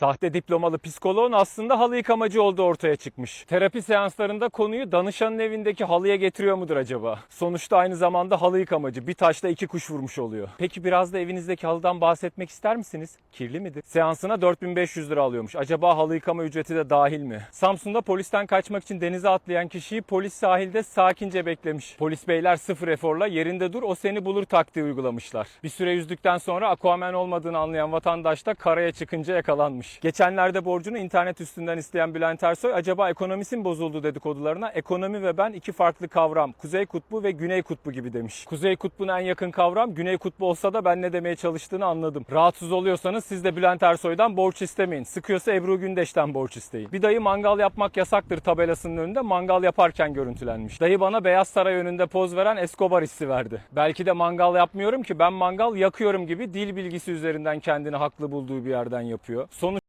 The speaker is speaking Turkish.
Sahte diplomalı psikoloğun aslında halı yıkamacı olduğu ortaya çıkmış. Terapi seanslarında konuyu danışanın evindeki halıya getiriyor mudur acaba? Sonuçta aynı zamanda halı yıkamacı. Bir taşla iki kuş vurmuş oluyor. Peki biraz da evinizdeki halıdan bahsetmek ister misiniz? Kirli midir? Seansına 4500 lira alıyormuş. Acaba halı yıkama ücreti de dahil mi? Samsun'da polisten kaçmak için denize atlayan kişiyi polis sahilde sakince beklemiş. Polis beyler sıfır eforla yerinde dur o seni bulur taktiği uygulamışlar. Bir süre yüzdükten sonra Aquaman olmadığını anlayan vatandaş da karaya çıkınca yakalanmış. Geçenlerde borcunu internet üstünden isteyen Bülent Ersoy acaba ekonomisi mi bozuldu dedikodularına ekonomi ve ben iki farklı kavram. Kuzey kutbu ve güney kutbu gibi demiş. Kuzey kutbuna en yakın kavram güney kutbu olsa da ben ne demeye çalıştığını anladım. Rahatsız oluyorsanız siz de Bülent Ersoy'dan borç istemeyin. Sıkıyorsa Ebru Gündeş'ten borç isteyin. Bir dayı mangal yapmak yasaktır tabelasının önünde mangal yaparken görüntülenmiş. Dayı bana Beyaz Saray önünde poz veren Escobar hissi verdi. Belki de mangal yapmıyorum ki ben mangal yakıyorum gibi dil bilgisi üzerinden kendini haklı bulduğu bir yerden yapıyor. Sonuç